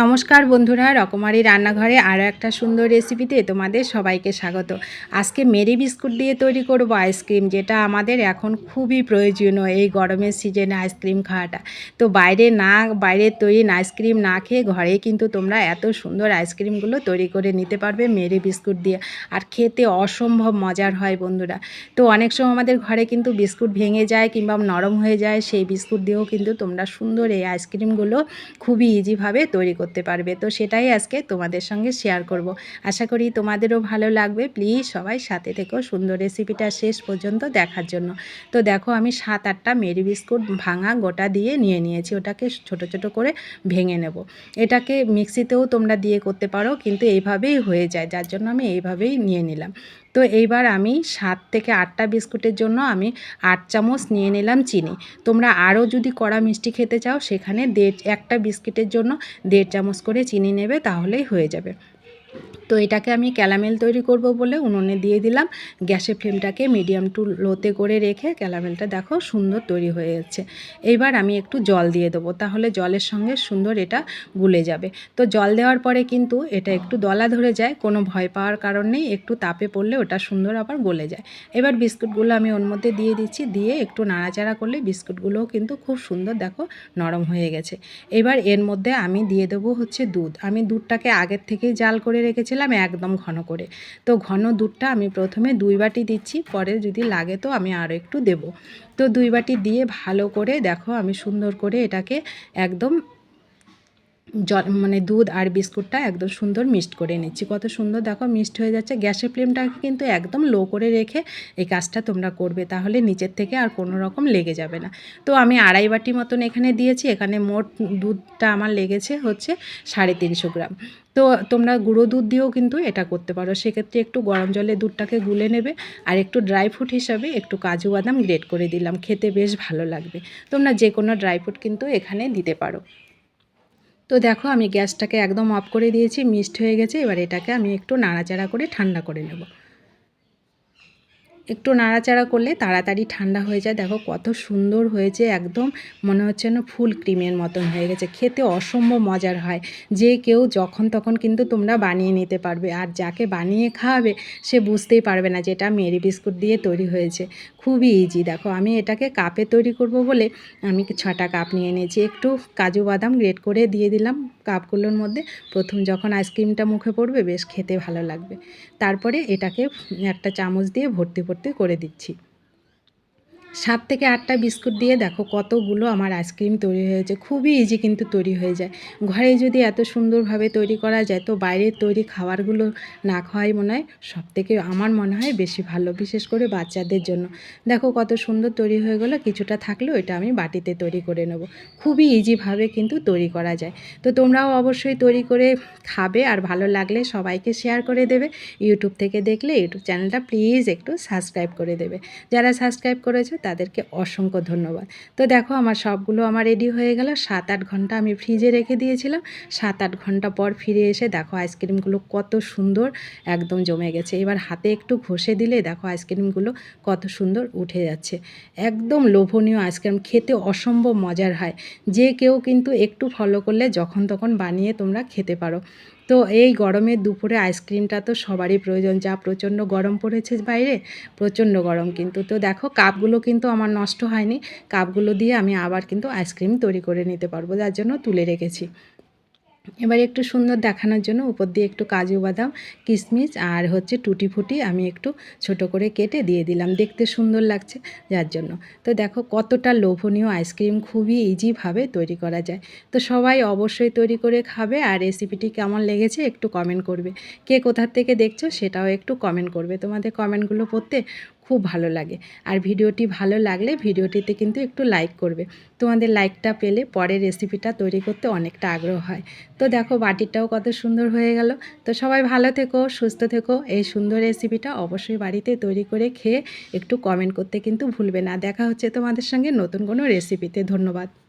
নমস্কার বন্ধুরা, রকমারি রান্নাঘরে আরও একটা সুন্দর রেসিপিতে তোমাদের সবাইকে স্বাগত। আজকে মেরি বিস্কুট দিয়ে তৈরি করব আইসক্রিম, যেটা আমাদের এখন খুবই প্রয়োজনীয় এই গরমের সিজনে আইসক্রিম খাওয়াটা। তো বাইরে না, বাইরের তৈরি আইসক্রিম না খেয়ে ঘরে কিন্তু তোমরা এত সুন্দর আইসক্রিমগুলো তৈরি করে নিতে পারবে মেরি বিস্কুট দিয়ে। আর খেতে অসম্ভব মজার হয় বন্ধুরা। তো অনেক সময় আমাদের ঘরে কিন্তু বিস্কুট ভেঙে যায় কিংবা নরম হয়ে যায়, সেই বিস্কুট দিয়েও কিন্তু তোমরা সুন্দর এই আইসক্রিমগুলো খুবই ইজিভাবে তৈরি করতে পারবে। তো সেটাই আজকে তোমাদের সঙ্গে শেয়ার করব। আশা করি তোমাদেরও ভালো লাগবে। প্লিজ সবাই সাথে থেকেও সুন্দর রেসিপিটা শেষ পর্যন্ত দেখার জন্য। তো দেখো আমি সাত আটটা মেরি বিস্কুট ভাঙা গোটা দিয়ে নিয়ে নিয়েছি। ওটাকে ছোট ছোট করে ভেঙে নেব। এটাকে মিক্সিতেও তোমরা দিয়ে করতে পারো। কিন্তু এইভাবেই হয়ে যায়। যার জন্য আমি এইভাবেই নিয়ে নিলাম। তো এইবার আমি সাত থেকে আটটা বিস্কুটের জন্য আমি আট চামচ নিয়ে নিলাম চিনি। তোমরা আরও যদি কড়া মিষ্টি খেতে চাও, সেখানে দেড়, একটা বিস্কিটের জন্য দেড় চামচ করে চিনি নেবে, তাহলেই হয়ে যাবে। তো এটাকে আমি ক্যালামেল তৈরি করব বলে উনুনে দিয়ে দিলাম। গ্যাসের ফ্লেমটাকে মিডিয়াম টু লোতে করে রেখে ক্যালামেলটা দেখো সুন্দর তৈরি হয়ে যাচ্ছে। এইবার আমি একটু জল দিয়ে দেবো, তাহলে জলের সঙ্গে সুন্দর এটা গুলে যাবে। তো জল দেওয়ার পরে কিন্তু এটা একটু দলা ধরে যায়, কোনো ভয় পাওয়ার কারণ নেই, একটু তাপে পড়লে ওটা সুন্দর আবার গলে যায়। এবার বিস্কুটগুলো আমি ওর মধ্যে দিয়ে দিচ্ছি, দিয়ে একটু নাড়াচাড়া করলে বিস্কুটগুলোও কিন্তু খুব সুন্দর দেখো নরম হয়ে গেছে। এবার এর মধ্যে আমি দিয়ে দেবো হচ্ছে দুধ। আমি দুধটাকে আগের থেকেই জাল করে রেখেছিলাম একদম ঘন করে। তো ঘন দুধটা আমি প্রথমে দুই বাটি দিচ্ছি, পরে যদি লাগে তো আমি আরও একটু দেব। তো দুই বাটি দিয়ে ভালো করে দেখো আমি সুন্দর করে এটাকে একদম জল মানে দুধ আর বিস্কুটটা একদম সুন্দর মিক্সড করে নিচ্ছি কত সুন্দর দেখো, মিক্সড হয়ে যাচ্ছে। গ্যাসের ফ্লেমটাকে কিন্তু একদম লো করে রেখে এই কাজটা তোমরা করবে, তাহলে নিচের থেকে আর কোনো রকম লেগে যাবে না। তো আমি আড়াই বাটি মতন এখানে দিয়েছি, এখানে মোট দুধটা আমার লেগেছে হচ্ছে সাড়ে তিনশো গ্রাম। তো তোমরা গুঁড়ো দুধ দিয়েও কিন্তু এটা করতে পারো। সেক্ষেত্রে একটু গরম জলে দুধটাকে গুলে নেবে আর একটু ড্রাই ফ্রুট হিসাবে একটু কাজু বাদাম গ্রেট করে দিলাম। খেতে বেশ ভালো লাগবে। তোমরা যে কোনো ড্রাই ফ্রুট কিন্তু এখানে দিতে পারো। তো দেখো আমি গ্যাসটাকে একদম অফ করে দিয়েছি, মিক্সড হয়ে গেছে, এবার এটাকে আমি একটু নাড়াচাড়া করে ঠান্ডা করে নেব। একটু নাড়াচাড়া করলে তাড়াতাড়ি ঠান্ডা হয়ে যায়। দেখো কত সুন্দর হয়েছে, একদম মনে হচ্ছে না ফুল ক্রিমের মতন হয়ে গেছে। খেতে অসম্ভব মজার হয়। যে কেউ যখন তখন কিন্তু তোমরা বানিয়ে নিতে পারবে। আর যাকে বানিয়ে খাওয়াবে, সে বুঝতেই পারবে না যে এটা মেরি বিস্কুট দিয়ে তৈরি হয়েছে। খুবই ইজি দেখো আমি এটাকে কাপে তৈরি করব বলে আমি ছটা কাপ নিয়ে নিয়েছি। একটু কাজু বাদাম গ্রেট করে দিয়ে দিলাম কাপগুলোর মধ্যে। প্রথম যখন আইসক্রিমটা মুখে পড়বে, বেশ খেতে ভালো লাগবে। তারপরে এটাকে একটা চামচ দিয়ে ভর্তি ভর্তি করে দিচ্ছি। সাত থেকে আটটা বিস্কুট দিয়ে দেখো কতগুলো আমার আইসক্রিম তৈরি হয়েছে। খুবই ইজি কিন্তু তৈরি হয়ে যায়। ঘরে যদি এত সুন্দরভাবে তৈরি করা যায় তো বাইরের তৈরি খাবারগুলো না খাওয়াই মনে হয় সব থেকে আমার মনে হয় বেশি ভালো, বিশেষ করে বাচ্চাদের জন্য। দেখো কত সুন্দর তৈরি হয়ে গেলো, কিছুটা থাকলেও এটা আমি বাটিতে তৈরি করে নেব। খুবই ইজিভাবে কিন্তু তৈরি করা যায়। তো তোমরাও অবশ্যই তৈরি করে খাবে আর ভালো লাগলে সবাইকে শেয়ার করে দেবে। ইউটিউব থেকে দেখলে ইউটিউব চ্যানেলটা প্লিজ একটু সাবস্ক্রাইব করে দেবে। যারা সাবস্ক্রাইব করেছ তাদেরকে অসংখ্য ধন্যবাদ। তো দেখো আমার সবগুলো আমার রেডি হয়ে গেল। সাত আট ঘণ্টা আমি ফ্রিজে রেখে দিয়েছিলাম। সাত আট ঘণ্টা পর ফিরে এসে দেখো আইসক্রিমগুলো কত সুন্দর একদম জমে গেছে। এবার হাতে একটু ঘষে দিলে দেখো আইসক্রিমগুলো কত সুন্দর উঠে যাচ্ছে। একদম লোভনীয় আইসক্রিম খেতে অসম্ভব মজার হয়। যে কেউ কিন্তু একটু ফলো করলে যখন তখন বানিয়ে তোমরা খেতে পারো। তো এই গরমে দুপুরে আইসক্রিমটা তো সবারই প্রয়োজন, যা প্রচণ্ড গরম পড়েছে বাইরে, প্রচণ্ড গরম কিন্তু। তো দেখো, কাপগুলো কিন্তু আমার নষ্ট হয়নি, কাপগুলো দিয়ে আমি আবার কিন্তু আইসক্রিম তৈরি করে নিতে পারব, যার জন্য তুলে রেখেছি। এবার একটু সুন্দর দেখানোর জন্য উপর দিয়ে একটু কাজু বাদাম, কিশমিশ আর হচ্ছে টুটি ফুটি আমি একটু ছোট করে কেটে দিয়ে দিলাম। দেখতে সুন্দর লাগছে যার জন্য। তো দেখো কতটা লোভনীয় আইসক্রিম, খুবই ইজিভাবে তৈরি করা যায়। তো সবাই অবশ্যই তৈরি করে খাবে আর রেসিপিটি কেমন লেগেছে একটু কমেন্ট করবে। কে কোথার থেকে দেখছ সেটাও একটু কমেন্ট করবে। তোমাদের কমেন্টগুলো পড়তে খুব ভালো লাগে। আর ভিডিওটি ভালো লাগলে ভিডিওটিতে কিন্তু একটু লাইক করবে। তোমাদের লাইকটা পেলে পরের রেসিপিটা তৈরি করতে অনেকটা আগ্রহ হয়। তো দেখো বাটিটাও কত সুন্দর হয়ে গেল। তো সবাই ভালো থেকো, সুস্থ থেকো। এই সুন্দর রেসিপিটা অবশ্যই বাড়িতে তৈরি করে খেয়ে একটু কমেন্ট করতে কিন্তু ভুলবে না। দেখা হচ্ছে তোমাদের সঙ্গে নতুন কোনো রেসিপিতে ধন্যবাদ।